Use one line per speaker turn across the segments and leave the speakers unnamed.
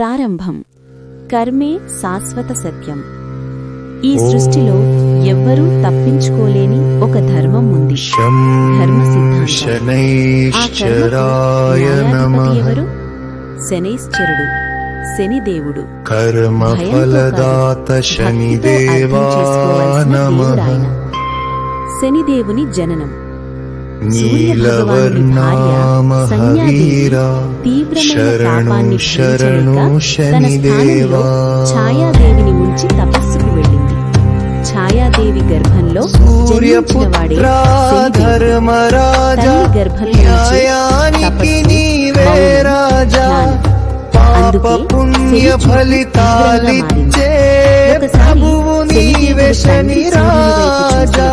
ప్రారంభం. కర్మే శాశ్వత సత్యం. ఈ సృష్టిలో ఎవ్వరూ తప్పించుకోలేని ఒక ధర్మం ఉంది. ధర్మ సిద్ధాంతం ఎవరు శనైశ్చరుడు శనిదేవుడు.
శనిదేవా
శనిదేవుని జననం.
నీలవర్ణామహవీరా శరణు శరణు శనిదేవా.
ఛాయాదేవిని ఉంచి తపస్సుకు వెళ్ళింది. ఛాయాదేవి గర్భంలో.
ధర్మరాజా
తల్లి గర్భం నుంచి
న్యాయానికి
తపస్సు,
నీవే రాజా. పాప పుణ్య ఫలితాలిచ్చే ప్రభువు నీవే శని రాజా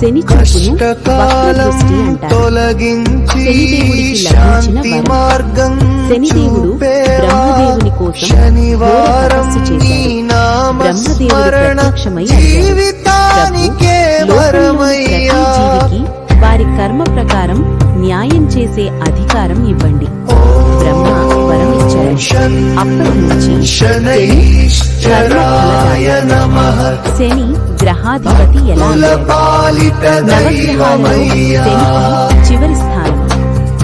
శని
తొలగించి శాంతి. మార్గం
శనిదేవుడు. బ్రహ్మదేవుని కోసం
శనివారం. జీవితానికే వరమయ్యా
వారి కర్మ ప్రకారం న్యాయం చేసే అధికారం ఇవ్వండి బ్రహ్మ శని
శనైశ్చరాయ నమః
శని గ్రహాధిపతి ఎలా చివరి స్థానం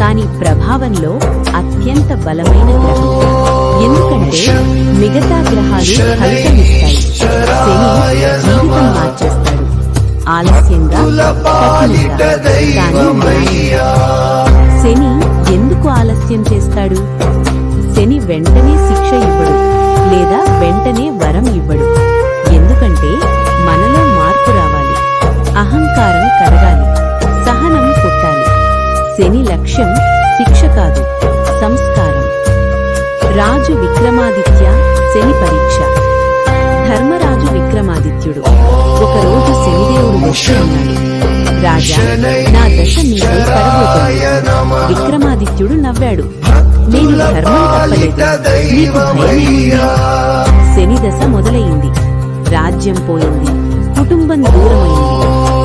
కాని ప్రభావంలో అత్యంత బలమైన గ్రహం. ఎందుకంటే మిగతా గ్రహాలు ఫలితమిస్తాయి. శని జీవితం మార్చేస్తాడు. ఆలస్యంగా శని ఎందుకు ఆలస్యం చేస్తాడు? వెంటనే వరం ఇవ్వడు. ఎందుకంటే మనలో మార్పు రావాలి. అహంకారం కరగాలి సహనం పుట్టాలి. శని లక్ష్యం శిక్ష కాదు సంస్కారం. రాజు విక్రమాదిత్య శని పరీక్ష. ధర్మరాజు విక్రమాదిత్యుడు. ఒకరోజు శనిదేవుడు వచ్చి అన్నాడు రాజా నా దశ నీపై పడబోతోంది. విక్రమాదిత్యుడు నవ్వాడు. నేను ధర్మం తప్పలేదు. నీకు భయమేమి శనిదశ మొదలయింది రాజ్యం పోయింది. కుటుంబం దూరమైంది.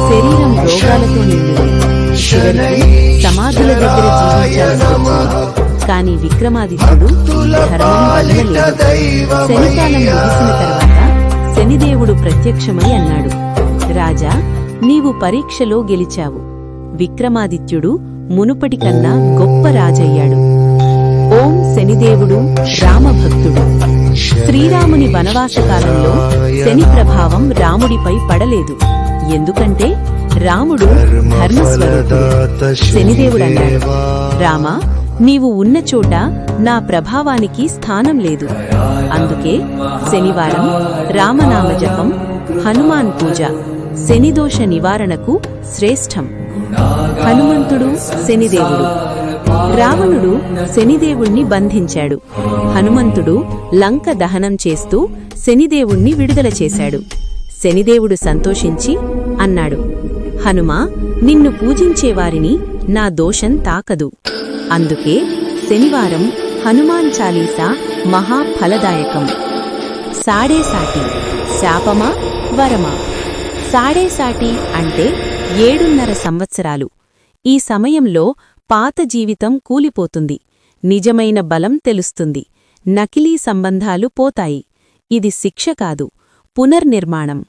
శరీరం రోగాలతో నిండింది. చివరికి సమాధుల దగ్గర జీవించాల్సి వచ్చింది కాని విక్రమాదిత్యుడు ధర్మం వదలలేదు. శనికాలం ముగిసిన తర్వాత శనిదేవుడు ప్రత్యక్షమై అన్నాడు రాజా నీవు పరీక్షలో గెలిచావు. విక్రమాదిత్యుడు మునుపటి కన్నా గొప్ప రాజయ్యాడు. ఓం శనిదేవుడు రామభక్తుడు. శ్రీరాముని వనవాస కాలంలో శని ప్రభావం రాముడిపై పడలేదు. ఎందుకంటే రాముడు ధర్మస్వరూపుడు. శనిదేవుడన్నాడు. రామ నీవు ఉన్న చోట నా ప్రభావానికి స్థానం లేదు. అందుకే శనివారం రామనామ జపం హనుమాన్ పూజ శనిదోష నివారణకు శ్రేష్టం. హనుమంతుడు శనిదేవుడు. రావణుడు శనిదేవుణ్ణి బంధించాడు. హనుమంతుడు లంక దహనం చేస్తూ శనిదేవుణ్ణి విడుదల చేశాడు. శనిదేవుడు సంతోషించి అన్నాడు హనుమా నిన్ను పూజించేవారిని నా దోషం తాకదు. అందుకే శనివారం హనుమాన్ చాలీసా మహాఫలదాయకం. సాడేసాటి శాపమా వరమా? సాడేసాటి అంటే ఏడున్నర సంవత్సరాలు. ఈ సమయంలో పాత జీవితం కూలిపోతుంది. నిజమైన బలం తెలుస్తుంది. నకిలీ సంబంధాలు పోతాయి. ఇది శిక్ష కాదు పునర్నిర్మాణం.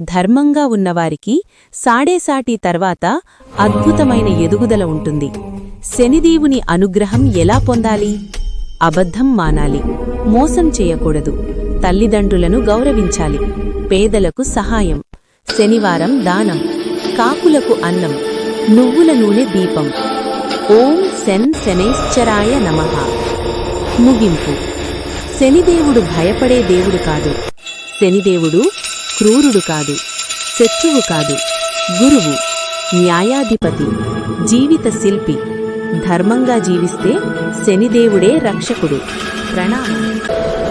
ధర్మంగా ఉన్నవారికి సాడేసాటి తర్వాత అద్భుతమైన ఎదుగుదల ఉంటుంది. శనిదేవుని అనుగ్రహం ఎలా పొందాలి? అబద్ధం మానాలి. మోసం చేయకూడదు. తల్లిదండ్రులను గౌరవించాలి. పేదలకు సహాయం. శనివారం దానం. కాకులకు అన్నం. నువ్వుల నూనె దీపం. ఓం శన్ శనైశ్చరాయ నమః. ముగింపు. శనిదేవుడు భయపడే దేవుడు కాదు. శనిదేవుడు క్రూరుడు కాదు. శత్రువు కాదు. గురువు న్యాయాధిపతి జీవిత శిల్పి. ధర్మంగా జీవిస్తే శనిదేవుడే రక్షకుడు. ప్రణామం.